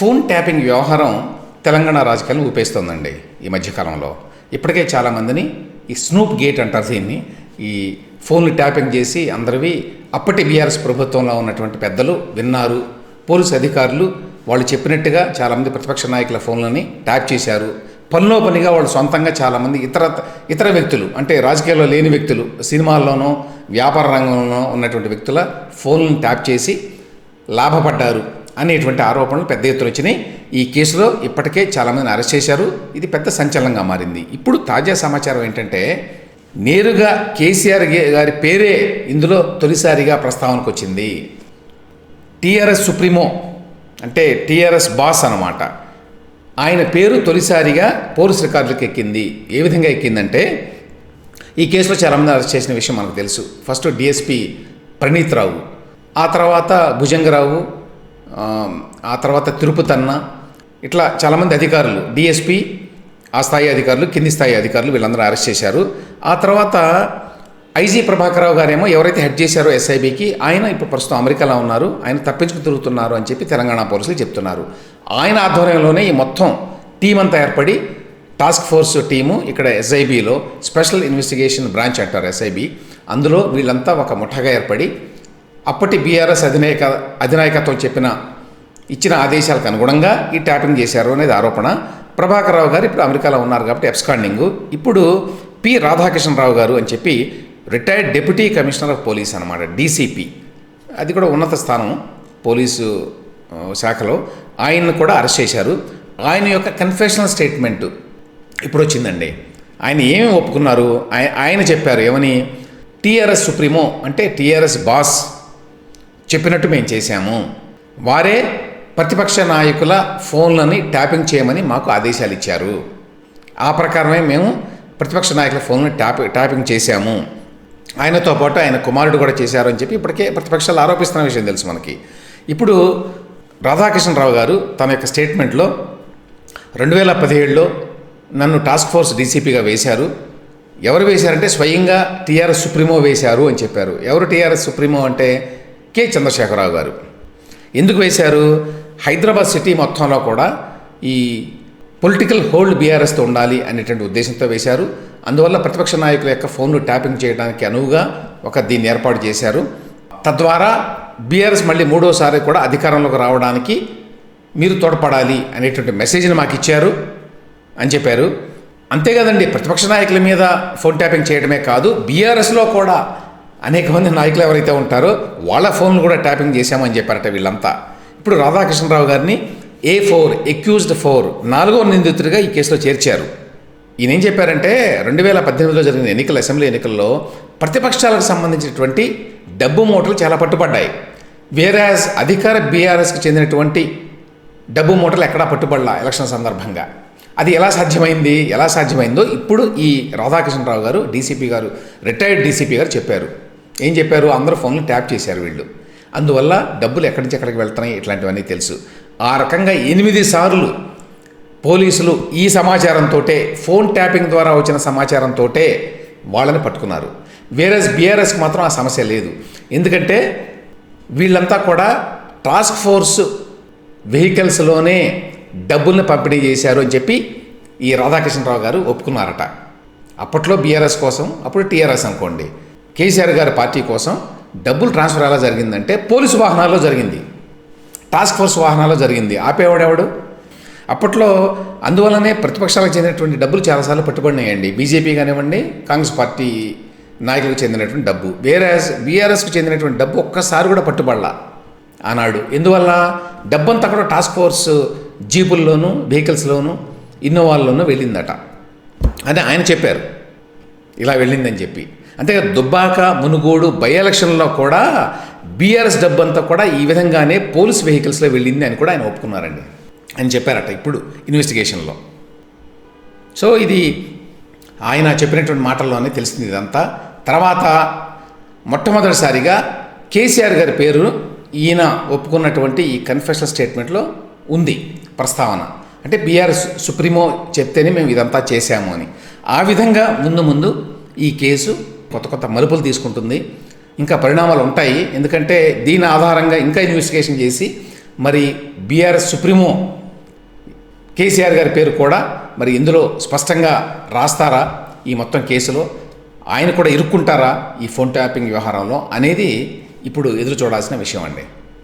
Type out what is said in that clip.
Phone tapping వ్యవహారం తెలంగాణ రాజకీయాలను ఊపేస్తోందండి ఈ మధ్యకాలంలో. ఇప్పటికే చాలామందిని ఈ స్నూప్ గేట్ అంటారు దీన్ని. ఈ ఫోన్లు ట్యాపింగ్ చేసి అందరివి అప్పటి బీఆర్ఎస్ ప్రభుత్వంలో ఉన్నటువంటి పెద్దలు విన్నారు. పోలీసు అధికారులు వాళ్ళు చెప్పినట్టుగా చాలామంది ప్రతిపక్ష నాయకుల ఫోన్లని ట్యాప్ చేశారు. పనిలో పనిగా వాళ్ళు సొంతంగా చాలామంది ఇతర ఇతర వ్యక్తులు అంటే రాజకీయాల్లో లేని వ్యక్తులు సినిమాల్లోనో వ్యాపార రంగంలోనో ఉన్నటువంటి వ్యక్తుల ఫోన్లను ట్యాప్ చేసి లాభపడ్డారు. అనేటువంటి ఆరోపణలు పెద్ద ఎత్తున వచ్చినాయి. ఈ కేసులో ఇప్పటికే చాలామందిని అరెస్ట్ చేశారు. ఇది పెద్ద సంచలనంగా మారింది. ఇప్పుడు తాజా సమాచారం ఏంటంటే నేరుగా కేసీఆర్ గారి పేరే ఇందులో తొలిసారిగా ప్రస్తావనకు వచ్చింది. టీఆర్ఎస్ సుప్రీమో అంటే టీఆర్ఎస్ బాస్ అనమాట ఆయన పేరు తొలిసారిగా పోలీస్ రికార్డులకు ఎక్కింది. ఏ విధంగా ఎక్కిందంటే ఈ కేసులో చాలామంది అరెస్ట్ చేసిన విషయం మనకు తెలుసు. ఫస్ట్ డిఎస్పి ప్రణీత్ రావు ఆ తర్వాత భుజంగరావు ఆ, తర్వాత తిరుపతి అన్న ఇట్లా చాలామంది అధికారులు డిఎస్పి ఆ స్థాయి అధికారులు కింది స్థాయి అధికారులు వీళ్ళందరూ అరెస్ట్ చేశారు. ఆ తర్వాత ఐజీ ప్రభాకరరావు గారేమో ఎవరైతే హెడ్ చేశారో ఎస్ఐబికి ఆయన ఇప్పుడు ప్రస్తుతం అమెరికాలో ఉన్నారు ఆయన తప్పించుకు తిరుగుతున్నారు అని చెప్పి తెలంగాణ పోలీసులు చెప్తున్నారు. ఆయన ఆధ్వర్యంలోనే ఈ మొత్తం టీం అంతా ఏర్పడి టాస్క్ ఫోర్స్ టీము ఇక్కడ ఎస్ఐబిలో స్పెషల్ ఇన్వెస్టిగేషన్ బ్రాంచ్ అంటారు ఎస్ఐబి. అందులో వీళ్ళంతా ఒక ముఠాగా ఏర్పడి అప్పటి బీఆర్ఎస్ అధినాయక అధినాయకత్వం చెప్పిన ఇచ్చిన ఆదేశాలకు అనుగుణంగా ఈ ట్యాపింగ్ చేశారు అనేది ఆరోపణ. ప్రభాకర్ రావు గారు ఇప్పుడు అమెరికాలో ఉన్నారు కాబట్టి ఎబ్స్కాండింగ్ ఇప్పుడు పి రాధాకృష్ణరావు గారు అని చెప్పి retired deputy commissioner of police అనమాట డీసీపీ. అది కూడా ఉన్నత స్థానం పోలీసు శాఖలో. ఆయన్ని కూడా అరెస్ట్ చేశారు. ఆయన యొక్క కన్ఫెషనల్ స్టేట్మెంట్ ఇప్పుడు వచ్చిందండి. ఆయన ఏమి ఒప్పుకున్నారు? ఆయన చెప్పారు ఏమని? టీఆర్ఎస్ సుప్రీమో అంటే టీఆర్ఎస్ బాస్ చెప్పినట్టు మేము చేశాము. వారే ప్రతిపక్ష నాయకుల ఫోన్లని ట్యాపింగ్ చేయమని మాకు ఆదేశాలు ఇచ్చారు. ఆ ప్రకారమే మేము ప్రతిపక్ష నాయకుల ఫోన్లను ట్యాప్ ట్యాపింగ్ చేశాము. ఆయనతో పాటు ఆయన కుమారుడు కూడా చేశారు అని చెప్పి ఇప్పటికే ప్రతిపక్షాలు ఆరోపిస్తున్న విషయం తెలుసు మనకి. ఇప్పుడు రాధాకృష్ణరావు గారు తన యొక్క స్టేట్మెంట్లో రెండు వేల పదిహేడులో నన్ను టాస్క్ ఫోర్స్ డీసీపీగా వేశారు. ఎవరు వేశారంటే స్వయంగా టీఆర్ఎస్ సుప్రీమో వేశారు అని చెప్పారు. ఎవరు టీఆర్ఎస్ సుప్రీమో అంటే కె. చంద్రశేఖరరావు గారు. ఎందుకు వేశారు? హైదరాబాద్ సిటీ మొత్తంలో కూడా ఈ పొలిటికల్ హోల్డ్ బీఆర్ఎస్తో ఉండాలి అనేటువంటి ఉద్దేశంతో వేశారు. అందువల్ల ప్రతిపక్ష నాయకుల యొక్క ఫోన్లు ట్యాపింగ్ చేయడానికి అనువుగా ఒక దీన్ని ఏర్పాటు చేశారు. తద్వారా బీఆర్ఎస్ మళ్ళీ మూడోసారి కూడా అధికారంలోకి రావడానికి మీరు తోడ్పడాలి అనేటువంటి మెసేజ్ని మాకు ఇచ్చారు అని చెప్పారు. అంతేకాదండి ప్రతిపక్ష నాయకుల మీద ఫోన్ ట్యాపింగ్ చేయడమే కాదు బీఆర్ఎస్లో కూడా అనేక మంది నాయకులు ఎవరైతే ఉంటారో వాళ్ళ ఫోన్లు కూడా ట్యాపింగ్ చేశామని చెప్పారట వీళ్ళంతా. ఇప్పుడు రాధాకృష్ణరావు గారిని ఏ ఫోర్ ఎక్యూజ్డ్ ఫోర్ నాలుగో నిందితుడిగా ఈ కేసులో చేర్చారు. ఈయన ఏం చెప్పారంటే రెండు వేల పద్దెనిమిదిలో జరిగిన ఎన్నికల అసెంబ్లీ ఎన్నికల్లో ప్రతిపక్షాలకు సంబంధించినటువంటి డబ్బు మూటలు చాలా పట్టుబడ్డాయి. వేరాజ్ అధికార బీఆర్ఎస్కి చెందినటువంటి డబ్బు మూటలు ఎక్కడా పట్టుబడలా ఎలక్షన్ సందర్భంగా. అది ఎలా సాధ్యమైంది? ఎలా సాధ్యమైందో ఇప్పుడు ఈ రాధాకృష్ణరావు గారు డీసీపీ గారు రిటైర్డ్ డీసీపీ గారు చెప్పారు. ఏం చెప్పారు? అందరూ ఫోన్లు ట్యాప్ చేశారు వీళ్ళు. అందువల్ల డబ్బులు ఎక్కడి నుంచి ఎక్కడికి వెళ్తున్నాయి? ఇట్లాంటివన్నీ తెలుసు. ఆ రకంగా ఎనిమిది సార్లు పోలీసులు ఈ సమాచారంతో ఫోన్ ట్యాపింగ్ ద్వారా వచ్చిన సమాచారంతో వాళ్ళని పట్టుకున్నారు. వేరస్ బీఆర్ఎస్కి మాత్రం ఆ సమస్య లేదు. ఎందుకంటే వీళ్ళంతా కూడా టాస్క్ ఫోర్స్ వెహికల్స్లోనే డబ్బుల్ని పంపిణీ చేశారు అని చెప్పి ఈ రాధాకృష్ణరావు గారు ఒప్పుకున్నారట. అప్పట్లో బీఆర్ఎస్ కోసం అప్పుడు టీఆర్ఎస్ అనుకోండి. కేసీఆర్ గారి పార్టీ కోసం డబ్బులు ట్రాన్స్ఫర్ ఎలా జరిగిందంటే పోలీసు వాహనాల్లో జరిగింది. టాస్క్ ఫోర్స్ వాహనాల్లో జరిగింది. ఆపేవాడెవడు అప్పట్లో అందువల్లనే ప్రతిపక్షాలకు చెందినటువంటి డబ్బులు చాలాసార్లు పట్టుబడినాయండి. బీజేపీ కానివ్వండి కాంగ్రెస్ పార్టీ నాయకులకు చెందినటువంటి డబ్బు. వేరే బీఆర్ఎస్కు చెందినటువంటి డబ్బు ఒక్కసారి కూడా పట్టుబడలా ఆనాడు. ఎందువల్ల? డబ్బంతా కూడా టాస్క్ ఫోర్స్ జీపుల్లోనూ వెహికల్స్లోనూ ఇన్నోవాల్లోనూ వెళ్ళిందట. అని ఆయన చెప్పారు. ఇలా వెళ్ళిందని చెప్పి. అంతేగా దుబ్బాక మునుగోడు బై ఎలక్షన్లో కూడా బీఆర్ఎస్ డబ్బు అంతా కూడా ఈ విధంగానే పోలీస్ వెహికల్స్లో వెళ్ళింది అని కూడా ఆయన ఒప్పుకున్నారండి. అని చెప్పారట ఇప్పుడు ఇన్వెస్టిగేషన్లో. సో ఇది ఆయన చెప్పినటువంటి మాటల్లోనే తెలిసింది ఇదంతా. తర్వాత మొట్టమొదటిసారిగా కేసీఆర్ గారి పేరు ఈయన ఒప్పుకున్నటువంటి ఈ కన్ఫెషనల్ స్టేట్మెంట్లో ఉంది ప్రస్తావన. అంటే బీఆర్ఎస్ సుప్రీమో చెప్తేనే మేము ఇదంతా చేశాము అని. ఆ విధంగా ముందు ముందు ఈ కేసు కొత్త కొత్త మలుపులు తీసుకుంటుంది. ఇంకా పరిణామాలు ఉంటాయి. ఎందుకంటే దీని ఆధారంగా ఇంకా ఇన్వెస్టిగేషన్ చేసి మరి బీఆర్ఎస్ సుప్రీమో కేసీఆర్ గారి పేరు కూడా మరి ఇందులో స్పష్టంగా రాస్తారా ఈ మొత్తం కేసులో? ఆయన కూడా ఇరుక్కుంటారా ఈ ఫోన్ ట్యాపింగ్ వ్యవహారంలో అనేది ఇప్పుడు ఎదురు చూడాల్సిన విషయం అండి.